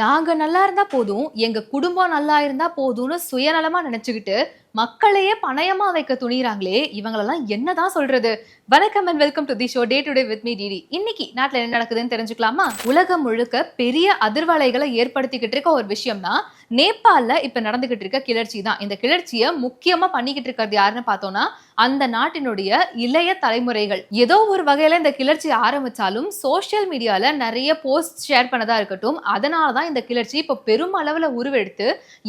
நாங்க நல்லா இருந்தா போதும் எங்க குடும்பம் நல்லா இருந்தா போதும்னு சுயநலமா நினைச்சுக்கிட்டு மக்களையே பணயமா வைக்க துணிறாங்களே இவங்களெல்லாம் என்னதான் சொல்றது? வணக்கம் and welcome to the show day today with me DD இன்னைக்கு நாட்டில் என்ன நடக்குதுன்னு தெரிஞ்சுக்கலாமா? உலகம் முழுக்க பெரிய அதிர்வலைகளை ஏற்படுத்திக்கிட்டு இருக்க ஒரு விஷயம்னா நேபாளில் இப்போ நடந்துகிட்டு இருக்க கிளர்ச்சி தான். இந்த கிளர்ச்சியை முக்கியமாக பண்ணிக்கிட்டு இருக்கிறது யாருன்னு பார்த்தோம்னா அந்த நாட்டினுடைய இளைய தலைமுறைகள். ஏதோ ஒரு வகையில இந்த கிளர்ச்சி ஆரம்பிச்சாலும் சோசியல் மீடியால நிறைய போஸ்ட் ஷேர் பண்ணதா இருக்கட்டும் அதனாலதான் இந்த கிளர்ச்சி இப்ப பெரும் அளவுல உருவெடுத்து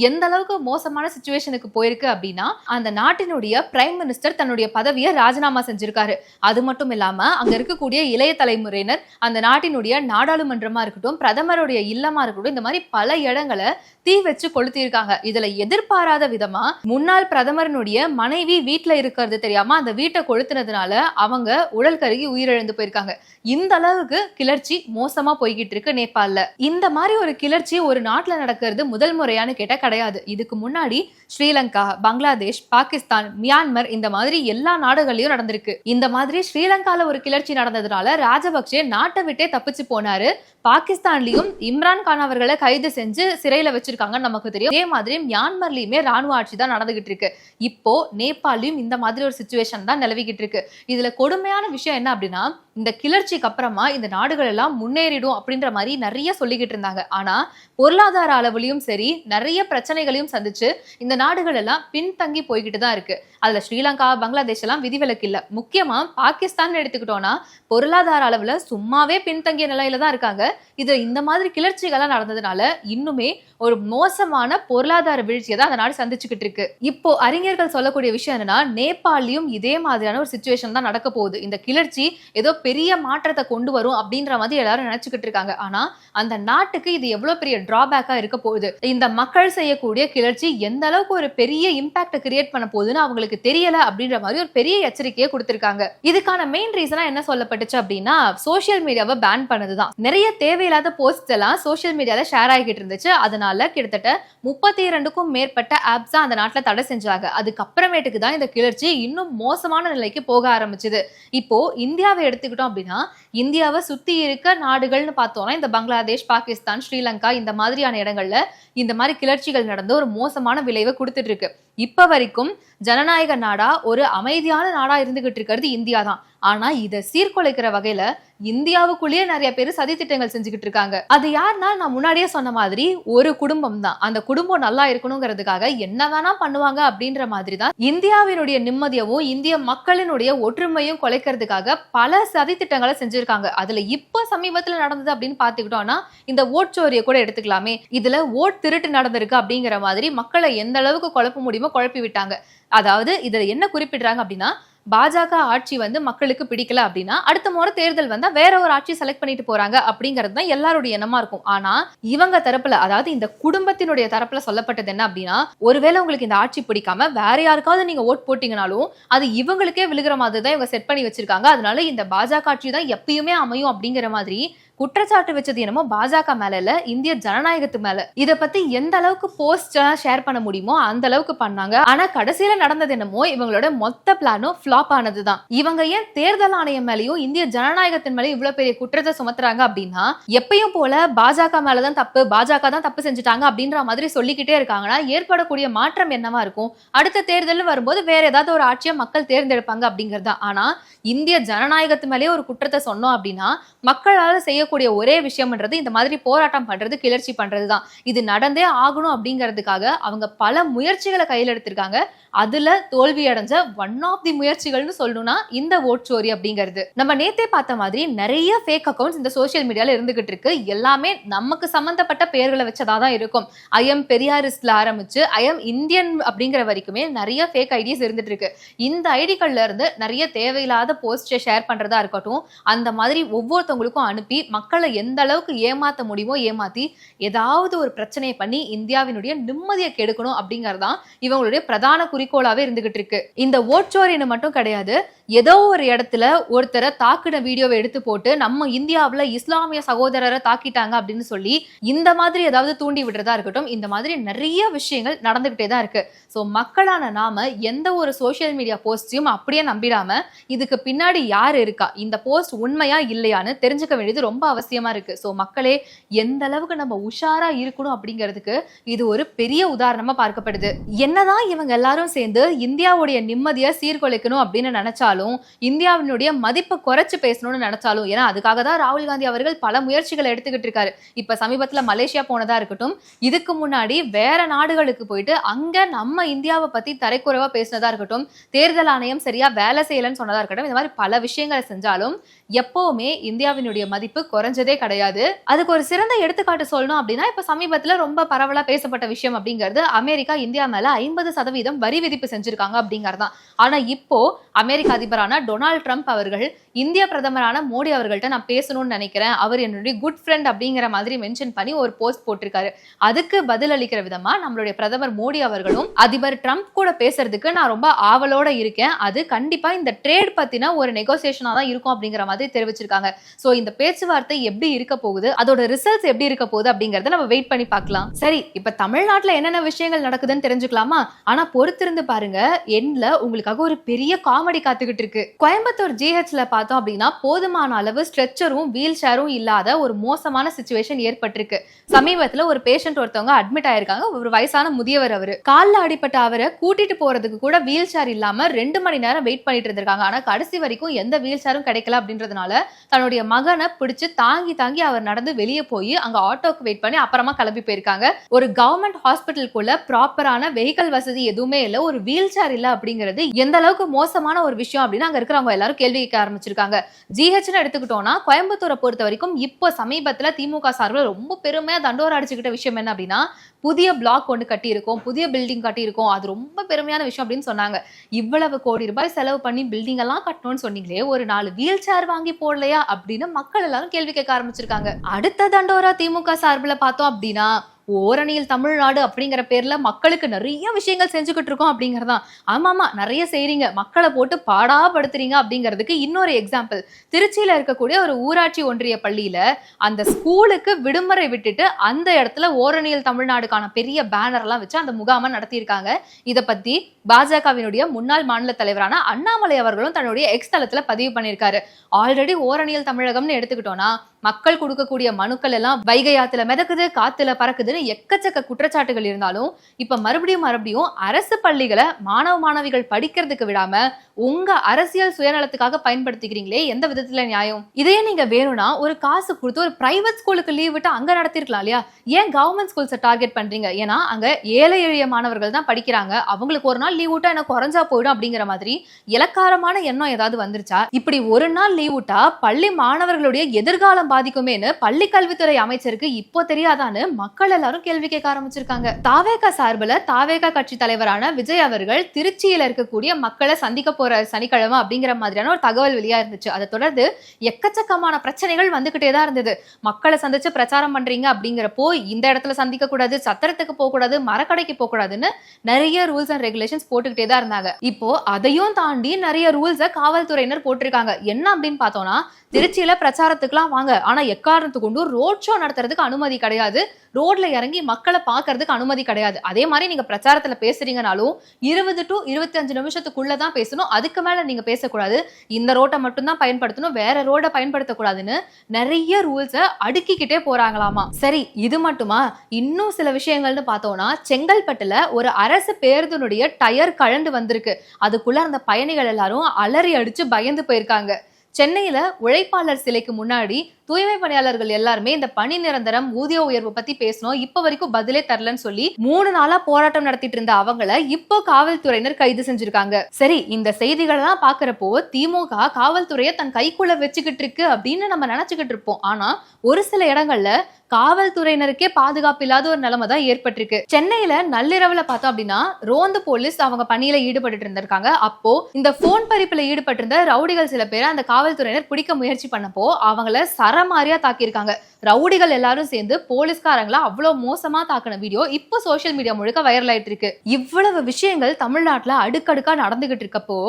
எந்த அளவுக்கு மோசமான சுச்சுவேஷனுக்கு போயிருக்கு அப்படின்னா அந்த நாட்டினுடைய பிரைம் மினிஸ்டர் தன்னுடைய பதவியை ராஜினாமா செஞ்சிருக்காரு. அது மட்டும் இல்லாம அங்க இருக்கக்கூடிய இளைய தலைமுறையினர் அந்த நாட்டினுடைய நாடாளுமன்றமா இருக்கட்டும் பிரதமருடைய இல்லமா இருக்கட்டும் இந்த மாதிரி பல இடங்களை தீ வச்சு கொளுத்தியிருக்காங்க. இதுல எதிர்பாராத விதமா முன்னாள் பிரதமரினுடைய மனைவி வீட்டுல இருக்கிறது தெரியாம அந்த வீட்டை கொளுத்துனதுனால அவங்க உடல் கருகி உயிரிழந்து போயிருக்காங்க. இந்த அளவுக்கு கிளர்ச்சி மோசமா போய்கிட்டு இருக்கு நேபாளில். இந்த மாதிரி ஒரு கிளர்ச்சி ஒரு நாட்டுல நடக்கிறது முதல் முறையானு கேட்டா கிடையாது. இதுக்கு முன்னாடி ஸ்ரீலங்கா பங்களாதேஷ் பாகிஸ்தான் மியான்மர் இந்த மாதிரி எல்லா நாடுகளையும் நடந்திருக்கு. இந்த மாதிரி ஸ்ரீலங்கால ஒரு கிளர்ச்சி நடந்ததுனால ராஜபக்சே நாட்டை விட்டே தப்பிச்சு போனாரு. பாகிஸ்தான்லயும் இம்ரான் கான் அவர்களை கைது செஞ்சு சிறையில வச்சிருக்காங்கன்னு நமக்கு தெரியும். அதே மாதிரி மியான்மர்லயுமே ராணுவ ஆட்சி தான் நடந்துகிட்டு இருக்கு. இப்போ நேபாளையும் இந்த மாதிரி ஒரு சுச்சுவேஷன் தான் நிலவிக்கிட்டு இருக்கு. இதுல கொடுமையான விஷயம் என்ன அப்படின்னா இந்த கிளர்ச்சிக்கு அப்புறமா இந்த நாடுகள் எல்லாம் முன்னேறிடும் அப்படின்ற மாதிரி நிறைய சொல்லிக்கிட்டு இருந்தாங்க. ஆனா பொருளாதார அளவுலையும் சரி நிறைய பிரச்சனைகளையும் சந்திச்சு இந்த நாடுகள் எல்லாம் பின்தங்கி போய்கிட்டு தான் இருக்கு. அதுல ஸ்ரீலங்கா பங்களாதேஷ் எல்லாம் விதிவிலக்கு இல்ல. முக்கியமா பாகிஸ்தான் எடுத்துக்கிட்டோம்னா பொருளாதார அளவுல சும்மாவே பின்தங்கிய நிலையில தான் இருக்காங்க. இது இந்த மாதிரி கிளர்ச்சிகள்லாம் நடந்ததுனால இன்னுமே ஒரு மோசமான பொருளாதார வீழ்ச்சியை தான் அந்த நாடு சந்திச்சுக்கிட்டு இருக்கு. இப்போ அறிஞர்கள் சொல்லக்கூடிய விஷயம் என்னன்னா நேபாளியும் இதே மாதிரியான ஒரு சுச்சுவேஷன் தான் நடக்க போகுது. இந்த கிளர்ச்சி ஏதோ பெரிய மாற்றத்தை கொண்டு வரும் அப்படின்ற மாதிரி எல்லாரும் நினைச்சுக்கிட்டு இருக்காங்க. ஆனா அந்த நாட்டுக்கு இது எவ்வளவு பெரிய டிராபேக்கா இருக்க போகுது. இந்த மக்கள் செய்யக்கூடிய கிளர்ச்சி எந்த அளவுக்கு ஒரு பெரிய இம்பாக்ட கிரியேட் பண்ண போகுதுன்னு அவங்களுக்கு தெரியல அப்படின்ற மாதிரி ஒரு பெரிய எச்சரிக்கையை கொடுத்திருக்காங்க. இதுக்கான மெயின் ரீசனா என்ன சொல்லப்பட்டுச்சு அப்படின்னா சோஷியல் மீடியாவை பேன் பண்ணதுதான். நிறைய தேவையில்லாத போஸ்ட் எல்லாம் சோஷியல் மீடியால ஷேர் ஆகிட்டு இருந்துச்சு. அதனால கிட்டத்தட்ட முப்பத்தி இரண்டுக்கும் மேற்பட்ட ஆப்ஸ் அந்த நாட்டுல தடை செஞ்சாங்க. அதுக்கப்புறமேட்டுக்கு தான் இந்த கிளர்ச்சி இன்னும் மோசமான நிலைக்கு போக ஆரம்பிச்சது. இப்போ இந்தியாவை எடுத்துக்கிட்டு எடுத்துக்கிட்டோம் அப்படின்னா இந்தியாவை சுத்தி இருக்க நாடுகள்னு பார்த்தோம்னா இந்த பங்களாதேஷ் பாகிஸ்தான் ஸ்ரீலங்கா இந்த மாதிரியான இடங்கள்ல இந்த மாதிரி கிளர்ச்சிகள் நடந்து ஒரு மோசமான விளைவை கொடுத்துட்டு இருக்கு. இப்ப வரைக்கும் ஜனநாயக நாடா ஒரு அமைதியான நாடா இருந்துகிட்டு இருக்கிறது இந்தியா தான். ஆனா இதை சீர்குலைக்கிற வகையில இந்தியாவுக்குள்ளேயே நிறைய பேர் சதி திட்டங்கள் செஞ்சுக்கிட்டு இருக்காங்க. அது யாருன்னா நான் முன்னாடியே சொன்ன மாதிரி ஒரு குடும்பம் தான். அந்த குடும்பம் நல்லா இருக்கணுங்கிறதுக்காக என்ன வேணா பண்ணுவாங்க அப்படின்ற மாதிரி தான் இந்தியாவினுடைய நிம்மதியவும் இந்திய மக்களினுடைய ஒற்றுமையும் குலைக்கிறதுக்காக பல சதி திட்டங்களை செஞ்சிருக்காங்க. அதுல இப்போ சமீபத்துல நடந்தது அப்படின்னு பாத்துக்கிட்டோம்னா இந்த ஓட்சோரியை கூட எடுத்துக்கலாமே. இதுல ஓட் திருட்டு நடந்திருக்கு அப்படிங்கிற மாதிரி மக்களை எந்த அளவுக்கு குழப்ப முடியுமோ குழப்பி விட்டாங்க. அதாவது இதுல என்ன குறிப்பிடுறாங்க அப்படின்னா பாஜக ஆட்சி வந்து மக்களுக்கு பிடிக்கல அப்படின்னா அடுத்த முறை தேர்தல் வந்தா வேற ஒரு ஆட்சி செலக்ட் பண்ணிட்டு போறாங்க அப்படிங்கிறது தான் எல்லாருடைய எண்ணமா இருக்கும். ஆனா இவங்க தரப்புல அதாவது இந்த குடும்பத்தினுடைய தரப்புல சொல்லப்பட்டது என்ன அப்படின்னா ஒருவேளை உங்களுக்கு இந்த ஆட்சி பிடிக்காம வேற யாருக்காவது நீங்க ஓட் போட்டீங்கனாலும் அது இவங்களுக்கே விழுகிற மாதிரி தான் இவங்க செட் பண்ணி வச்சிருக்காங்க. அதனால இந்த பாஜக ஆட்சி தான் எப்பயுமே அமையும் அப்படிங்கிற மாதிரி குற்றச்சாட்டு வச்சது என்னமோ பாஜக மேல இல்ல இந்திய ஜனநாயகத்து மேல. இத பத்தி எந்த அளவுக்கு போஸ்ட் ஷேர் பண்ண முடியுமோ அந்த அளவுக்கு பண்ணாங்க. ஆனா கடைசியில நடந்தது என்னமோ இவங்களோட மொத்த பிளானும் ஃபிளாப் ஆனதுதான். இவங்க ஏன் தேர்தல் ஆணையம் மேலயும் இந்திய ஜனநாயகத்தின் மேலயும் இவ்வளவு பெரிய குற்றத்தை சுமத்துறாங்க அப்படின்னா எப்பயும் போல பாஜக மேலதான் தப்பு பாஜக தான் தப்பு செஞ்சுட்டாங்க அப்படின்ற மாதிரி சொல்லிக்கிட்டே இருக்காங்கன்னா ஏற்படக்கூடிய மாற்றம் என்னவா இருக்கும்? அடுத்த தேர்தல் வரும்போது வேற ஏதாவது ஒரு ஆட்சியை மக்கள் தேர்ந்தெடுப்பாங்க அப்படிங்கிறது. ஆனா இந்திய ஜனநாயகத்து மேலேயே ஒரு குற்றத்தை சொன்னோம் அப்படின்னா மக்களால் செய்ய செய்யக்கூடிய ஒரே விஷயம்ன்றது இந்த மாதிரி போராட்டம் பண்றது கிளர்ச்சி பண்றது தான் இது நடந்தே ஆகணும் அப்படிங்கிறதுக்காக அவங்க பல முயற்சிகளை கையில் எடுத்திருக்காங்க. அதுல தோல்வி அடைஞ்ச ஒன் ஆஃப் தி முயற்சிகள்னு சொல்லணும்னா இந்த ஓட் ஸ்டோரி அப்படிங்கிறது. நம்ம நேத்தே பார்த்த மாதிரி நிறைய ஃபேக் அக்கௌண்ட்ஸ் இந்த சோஷியல் மீடியால இருந்துகிட்டு இருக்கு. எல்லாமே நமக்கு சம்பந்தப்பட்ட பெயர்களை வச்சதா தான் இருக்கும். ஐஎம் பெரியாரிஸ்ட்ல ஆரம்பிச்சு ஐஎம் இந்தியன் அப்படிங்கிற வரைக்குமே நிறைய ஃபேக் ஐடியாஸ் இருந்துட்டு இருக்கு. இந்த ஐடிகள்ல இருந்து நிறைய தேவையில்லாத போஸ்டை ஷேர் பண்றதா இருக்கட்டும் அந்த மாதிரி ஒவ்வொருத்தவங்களுக்கும் அனுப்பி மக்களை எந்த அளவுக்கு ஏமாத்த முடியுமோ ஏமாத்தி ஏதாவது ஒரு பிரச்சனையை பண்ணி இந்தியாவினுடைய நிம்மதியை கெடுக்கணும் அப்படிங்கறதான் இவங்களுடைய பிரதான குறிக்கோளாவே இருந்துகிட்டு இருக்கு. இந்த ஓட்சோரின்னு மட்டும் கிடையாது ஏதோ ஒரு இடத்துல ஒருத்தரை தாக்குன வீடியோவை எடுத்து போட்டு நம்ம இந்தியாவில் இஸ்லாமிய சகோதரரை தாக்கிட்டாங்க அப்படின்னு சொல்லி இந்த மாதிரி ஏதாவது தூண்டி விடுறதா இருக்கட்டும் இந்த மாதிரி நிறைய விஷயங்கள் நடந்துகிட்டே தான் இருக்கு. ஸோ மக்களான நாம எந்த ஒரு சோஷியல் மீடியா போஸ்டையும் அப்படியே நம்பிடாம இதுக்கு பின்னாடி யார் இருக்கா இந்த போஸ்ட் உண்மையா இல்லையான்னு தெரிஞ்சுக்க வேண்டியது ரொம்ப அவசியமா இருக்கு. ஸோ மக்களே எந்த அளவுக்கு நம்ம உஷாரா இருக்கணும் அப்படிங்கிறதுக்கு இது ஒரு பெரிய உதாரணமா பார்க்கப்படுது. என்னதான் இவங்க எல்லாரும் சேர்ந்து இந்தியாவுடைய நிம்மதியை சீர்குலைக்கணும் அப்படின்னு நினைச்சாலும் நினைச்சாலும் இந்தியாவினுடைய மதிப்பை குறைச்சு பேசணும்னு நினைச்சாலும் ஏன்னா அதுக்காக தான் ராகுல் காந்தி அவர்கள் பல முயற்சிகளை எடுத்துக்கிட்டு இருக்காரு. இப்ப சமீபத்துல மலேசியா போனதா இருக்கட்டும் இதுக்கு முன்னாடி வேற நாடுகளுக்கு போயிட்டு அங்க நம்ம இந்தியாவை பத்தி தரைக்குறைவா பேசினதா இருக்கட்டும் தேர்தல் ஆணையம் சரியா வேலை செய்யலன்னு சொன்னதா இருக்கட்டும் இந்த மாதிரி பல விஷயங்களை செஞ்சாலும் எப்பவுமே இந்தியாவினுடைய மதிப்பு குறைஞ்சதே கிடையாது. அதுக்கு ஒரு சிறந்த எடுத்துக்காட்டு சொல்லணும் அப்படின்னா இப்ப சமீபத்துல ரொம்ப பரவலா பேசப்பட்ட விஷயம் அப்படிங்கிறது அமெரிக்கா இந்தியா மேல ஐம்பது சதவீதம் வரி விதிப்பு செஞ்சிருக்காங்க அப்படிங்கறதான் ஆனா இப்போ அமெரிக்க அதிபரான டொனால்ட் ட்ரம்ப் அவர்கள் இந்திய பிரதமரான மோடி அவர்கள்ட்ட நான் பேசணும்னு நினைக்கிறேன். அவர் என்னுடைய குட் ஃப்ரெண்ட் அப்படிங்கிற மாதிரி மென்ஷன் பண்ணி ஒரு போஸ்ட் போட்டிருக்காரு. அதுக்கு பதில் அளிக்கிற விதமா நம்மளுடைய பிரதமர் மோடி அவர்களும் அதிபர் ட்ரம்ப் கூட பேசுறதுக்கு நான் ரொம்ப ஆவலோட இருக்கேன். அது கண்டிப்பா இந்த ட்ரேட் பத்தின ஒரு நெகோசியேஷனா தான் இருக்கும் அப்படிங்கிற மாதிரி தெரிவிச்சிருக்காங்க. சோ இந்த பேச்சுவார்த்தை எப்படி இருக்க போகுது அதோட ரிசல்ட்ஸ் எப்படி இருக்க போகுது அப்படிங்கறத நம்ம வெயிட் பண்ணி பார்க்கலாம். சரி இப்ப தமிழ்நாட்டுல என்னென்ன விஷயங்கள் நடக்குதுன்னு தெரிஞ்சுக்கலாமா? ஆனா பொறுத்திருந்து பாருங்க எண்ட்ல உங்களுக்காக ஒரு பெரிய காமெடி காத்துக்கிட்டு இருக்கு கோயம்புத்தூர் ஜிஹெச்ல பார்த்தோம் அப்படின்னா போதுமான அளவு ஸ்ட்ரெச்சரும் வீல் சேரும் இல்லாத ஒரு மோசமான சுச்சுவேஷன் ஏற்பட்டிருக்கு. சமீபத்துல ஒரு பேஷண்ட் ஒருத்தவங்க அட்மிட் ஆயிருக்காங்க. ஒரு வயசான முதியவர் அவரு. கால்ல அடிப்பட்ட அவரை கூட்டிட்டு போறதுக்கு கூட வீல் சேர் இல்லாம ரெண்டு மணி நேரம் வெயிட் பண்ணிட்டு இருந்திருக்காங்க. ஆனா கடைசி வரைக்கும் எந்த வீல் சேரும் கிடைக்கல அப்படின்றதுனால தன்னுடைய மகனை பிடிச்சு தாங்கி தாங்கி அவர் நடந்து வெளியே போய் அங்க ஆட்டோக்கு வெயிட் பண்ணி அப்புறமா கிளம்பி போயிருக்காங்க. ஒரு கவர்மெண்ட் ஹாஸ்பிட்டலுக்குள்ள ப்ராப்பரான வெஹிக்கல் வசதி எதுவுமே இல்ல. ஒரு வீல் சேர் இல்ல அப்படிங்கிறது எந்த அளவுக்கு மோசமான ஒரு விஷயம் அப்படின்னு அங்க இருக்கிறவங்க எல்லாரும் கேள்வி கேட்க ஆரம்பிச்சிருக்காங்க. ஜிஹெச்னு எடுத்துக்கிட்டோம்னா கோயம்புத்தூரை பொறுத்த வரைக்கும் இப்போ சமீபத்துல திமுக சார்பில் ரொம்ப பெருமையா தண்டோரம் அடிச்சுக்கிட்ட விஷயம் என்ன அப்படின்னா புதிய பிளாக் ஒன்று கட்டியிருக்கோம் புதிய பில்டிங் கட்டியிருக்கோம். அது ரொம்ப பெருமையான விஷயம் அப்படின்னு சொன்னாங்க. இவ்வளவு கோடி ரூபாய் செலவு பண்ணி பில்டிங் எல்லாம் கட்டணும்னு சொன்னீங்களே ஒரு நாலு வீல் சேர் வாங்கி போடலையா அப்படின்னு மக்கள் எல்லாரும் கேள்வி கேட்க ஆரம்பிச்சிருக்காங்க. அடுத்த தண்டோரா திமுக சார்பில் பார்த்தோம் அப்படின்னா ஓரணியில் தமிழ்நாடு அப்படிங்கிற பேர்ல மக்களுக்கு நிறைய விஷயங்கள் செஞ்சுக்கிட்டு இருக்கோம் அப்படிங்கறதான். ஆமா ஆமா நிறைய செய்றீங்க. மக்களை போட்டு பாடாப்படுத்துறீங்க அப்படிங்கிறதுக்கு இன்னொரு எக்ஸாம்பிள் திருச்சியில இருக்கக்கூடிய ஒரு ஊராட்சி ஒன்றிய பள்ளியில அந்த ஸ்கூலுக்கு விடுமுறை விட்டுட்டு அந்த இடத்துல ஓரணியில் தமிழ்நாடுக்கான பெரிய பேனர்லாம் வச்சு அந்த முகாமை நடத்தியிருக்காங்க. இதை பத்தி பாஜகவினுடைய முன்னாள் மாநில தலைவரான அண்ணாமலை அவர்களும் தன்னுடைய எக்ஸ் தளத்துல பதிவு பண்ணியிருக்காரு. ஆல்ரெடி ஓரணியல் தமிழகம்னு எடுத்துக்கிட்டோம்னா மக்கள் கொடுக்கக்கூடிய மனுக்கள் எல்லாம் வைகை ஆத்துல மிதக்குது காத்துல பறக்குதுன்னு எக்கச்சக்க குற்றச்சாட்டுகள் இருந்தாலும் இப்ப மறுபடியும் மறுபடியும் அரசு பள்ளிகளை மாணவ மாணவிகள் படிக்கிறதுக்கு விடாம உங்க அரசியல் சுயநலத்துக்காக பயன்படுத்திக்கிறீங்களே எந்த விதத்துல நியாயம்? இதையே நீங்க வேணும்னா ஒரு காசு கொடுத்து ஒரு பிரைவேட் ஸ்கூலுக்கு லீவ் விட்டு அங்க நடத்திருக்கலாம் இல்லையா? ஏன் கவர்மெண்ட் ஸ்கூல்ஸை டார்கெட் பண்றீங்க? ஏன்னா அங்க ஏழை எளிய மாணவர்கள் தான் படிக்கிறாங்க. அவங்களுக்கு ஒரு நாள் லீவ் விட்டா எனக்கு குறைஞ்சா போயிடும் அப்படிங்கிற மாதிரி இலக்காரமான எண்ணம் ஏதாவது வந்துருச்சா? இப்படி ஒரு நாள் லீவ் விட்டா பள்ளி மாணவர்களுடைய எதிர்காலம் பாதிக்குமேன்னு பள்ளி கல்வித்துறை அமைச்சருக்கு இப்போ தெரியாதான்னு மக்கள் எல்லாரும் கேள்வி கேட்க ஆரம்பிச்சிருக்காங்க. தாவேகா சார்பில் தாவேகா கட்சி தலைவரான விஜய் அவர்கள் திருச்சியில இருக்கக்கூடிய மக்களை சந்திக்க போற சனிக்கிழமை அப்படிங்கிற மாதிரியான ஒரு தகவல் வெளியா இருந்துச்சு. அதை தொடர்ந்து எக்கச்சக்கமான பிரச்சனைகள் வந்துகிட்டே தான் இருந்தது. மக்களை சந்திச்சு பிரச்சாரம் பண்றீங்க அப்படிங்கிறப்போ இந்த இடத்துல சந்திக்க கூடாது சத்திரத்துக்கு போக கூடாது மரக்கடைக்கு போக கூடாதுன்னு நிறைய ரூல்ஸ் அண்ட் ரெகுலேஷன்ஸ் போட்டுக்கிட்டே தான் இருந்தாங்க. இப்போ அதையும் தாண்டி நிறைய ரூல்ஸை காவல்துறையினர் போட்டிருக்காங்க. என்ன அப்படின்னு பார்த்தோம்னா திருச்சியில பிரச்சாரத்துக்குலாம் வாங்க. ஆனா எக்காரணத்து கொண்டு ரோட் ஷோ நடத்துறதுக்கு அனுமதி கிடையாது. ரோட்ல இறங்கி மக்களை பார்க்கறதுக்கு அனுமதி கிடையாது. அதே மாதிரி நீங்க பிரச்சாரத்துல பேசுறீங்கனாலும் இருபது டு இருபத்தி அஞ்சு நிமிஷத்துக்குள்ள தான் பேசணும். அதுக்கு மேல நீங்க பேசக்கூடாது. இந்த ரோட்டை மட்டும்தான் பயன்படுத்தணும். வேற ரோட பயன்படுத்தக்கூடாதுன்னு நிறைய ரூல்ஸை அடுக்கிக்கிட்டே போறாங்களாமா. சரி இது மட்டுமா? இன்னும் சில விஷயங்கள்னு பார்த்தோம்னா செங்கல்பட்டுல ஒரு அரசு பேருந்தினுடைய டயர் கழண்டு வந்திருக்கு. அதுக்குள்ள அந்த பயணிகள் எல்லாரும் அலறி அடிச்சு பயந்து போயிருக்காங்க. சென்னையில உழைப்பாளர் சிலைக்கு முன்னாடி தூய்மை பணியாளர்கள் எல்லாருமே இந்த பணி நிரந்தரம் ஊதிய உயர்வு பத்தி பேசணும். இப்ப வரைக்கும் பதிலே தரலன்னு சொல்லி மூணு நாளா போராட்டம் நடத்திட்டு இருந்த அவங்கள இப்போ காவல்துறையினர் கைது செஞ்சிருக்காங்க. சரி இந்த செய்திகள் எல்லாம் பாக்குறப்போ திமுக காவல்துறையை தன் கைக்குள்ள வச்சுக்கிட்டு இருக்கு அப்படின்னு நம்ம நினைச்சுக்கிட்டு இருப்போம். ஆனா ஒரு சில இடங்கள்ல காவல்துறையினருக்கே பாதுகாப்பு இல்லாத ஒரு நிலைமை தான் ஏற்பட்டிருக்கு. சென்னையில நள்ளிரவுல பார்த்தோம் அப்படின்னா ரோந்து போலீஸ் அவங்க பணியில ஈடுபட்டு இருந்திருக்காங்க. அப்போ இந்த போன் பறிப்புல ஈடுபட்டிருந்த ரவுடிகள் சில பேரை அந்த காவல்துறையினர் பிடிக்க முயற்சி பண்ணப்போ அவங்கள சரமாரியா தாக்கியிருக்காங்க. ரவுடிகள் எல்லாரும் சேர்ந்து போலீஸ்காரங்களை அவ்வளவு மோசமா தாக்கின வீடியோ இப்போ சோஷியல் மீடியா முழுக்க வைரல் ஆயிட்டு இருக்கு. இவ்வளவு விஷயங்கள் தமிழ்நாட்டுல அடுக்கடுக்கா நடந்துகிட்டு இருக்கப்போ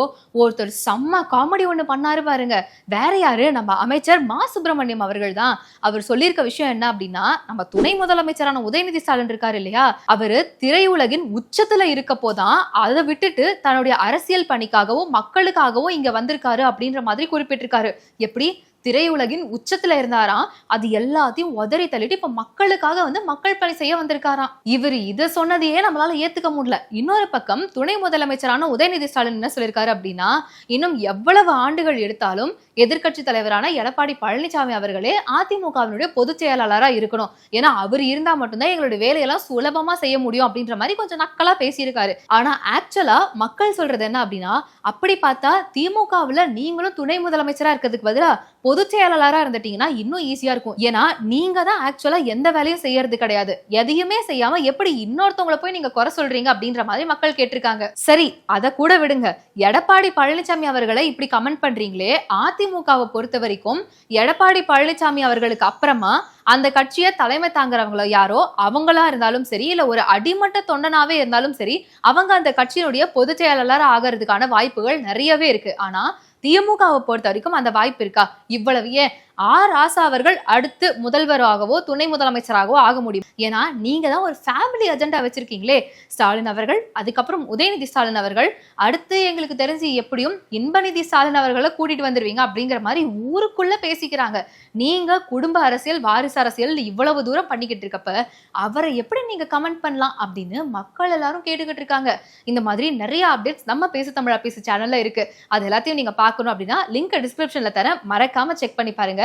ஒருத்தர் செம்ம காமெடி ஒண்ணு பண்ணாரு பாருங்க. வேற யாரு? நம்ம அமைச்சர் மா சுப்பிரமணியம் அவர்கள் தான். அவர் சொல்லியிருக்க விஷயம் என்ன அப்படின்னு நம்ம துணை முதலமைச்சரான உதயநிதி ஸ்டாலின் இருக்காரு இல்லையா? அவரு திரையுலகின் உச்சத்துல இருக்க போதான் அதை விட்டுட்டு தன்னுடைய அரசியல் பணிக்காகவும் மக்களுக்காகவும் இங்க வந்திருக்காரு அப்படின்ற மாதிரி குறிப்பிட்டிருக்காரு. எப்படி? திரையுலகின் உச்சத்துல இருந்தாராம். அது எல்லாத்தையும் உதறி தள்ளிட்டு இப்ப மக்களுக்காக வந்து மக்கள் பணி செய்ய வந்திருக்காராம். இவர் இதை சொன்னதையே நம்மளால ஏத்துக்க முடியல. இன்னொரு பக்கம் துணை முதலமைச்சரான உதயநிதி ஸ்டாலின் என்ன சொல்லியிருக்காரு அப்படின்னா இன்னும் எவ்வளவு ஆண்டுகள் எடுத்தாலும் எதிர்க்கட்சி தலைவரான எடப்பாடி பழனிசாமி அவர்களே அதிமுகவினுடைய பொதுச் செயலாளராக இருக்கணும். ஏன்னா அவர் இருந்தா மட்டும்தான் எங்களுடைய வேலையெல்லாம் சுலபமா செய்ய முடியும் அப்படின்ற மாதிரி கொஞ்சம் நக்கலா பேசியிருக்காரு. ஆனா ஆக்சுவலா மக்கள் சொல்றது என்ன அப்படின்னா அப்படி பார்த்தா திமுகவுல நீங்களும் துணை முதலமைச்சரா இருக்கிறதுக்கு பதிலா பொதுச் செயலாளராக இருந்துட்டீங்கன்னா இன்னும் ஈஸியாக இருக்கும். ஏன்னா நீங்க தான் ஆக்சுவலாக எந்த வேலையும் செய்யறது கிடையாது. எதையுமே செய்யாம எப்படி இன்னொருத்தவங்களை போய் நீங்க குறை சொல்றீங்க அப்படின்ற மாதிரி மக்கள் கேட்டிருக்காங்க. சரி அதை கூட விடுங்க. எடப்பாடி பழனிசாமி அவர்களை இப்படி கமெண்ட் பண்றீங்களே அதிமுகவை பொறுத்த வரைக்கும் எடப்பாடி பழனிசாமி அவர்களுக்கு அப்புறமா அந்த கட்சியை தலைமை தாங்குறவங்களோ யாரோ அவங்களா இருந்தாலும் சரி இல்ல ஒரு அடிமட்ட தொண்டனாவே இருந்தாலும் சரி அவங்க அந்த கட்சியினுடைய பொதுச் செயலாளர் ஆகிறதுக்கான வாய்ப்புகள் நிறையவே இருக்கு. ஆனா திமுகவை பொறுத்த வரைக்கும் அந்த வாய்ப்பு இருக்கா? இவ்வளவு ஏன்? ஆர் ராசா அவர்கள் அடுத்து முதல்வராகவோ துணை முதலமைச்சராகவோ ஆக முடியும். ஏன்னா நீங்க தான் ஒரு ஃபேமிலி அஜெண்டா வச்சிருக்கீங்களே. ஸ்டாலின் அவர்கள் அதுக்கப்புறம் உதயநிதி ஸ்டாலின் அவர்கள் அடுத்து எங்களுக்கு தெரிஞ்சு எப்படியும் இன்பநிதி ஸ்டாலின் அவர்களை கூட்டிட்டு வந்துருவீங்க அப்படிங்கிற மாதிரி ஊருக்குள்ள பேசிக்கிறாங்க. நீங்க குடும்ப அரசியல் வாரிசு அரசியல் இவ்வளவு தூரம் பண்ணிக்கிட்டு இருக்கப்ப அவரை எப்படி நீங்க கமெண்ட் பண்ணலாம் அப்படின்னு மக்கள் எல்லாரும் கேட்டுக்கிட்டு இருக்காங்க. இந்த மாதிரி நிறைய அப்டேட்ஸ் நம்ம பேசு தமிழா பேசு சேனல்ல இருக்கு. அது எல்லாத்தையும் நீங்க பார்க்கணும் அப்படின்னா லிங்க் டிஸ்கிரிப்ஷன்ல தரேன். மறக்காம செக் பண்ணி பாருங்க.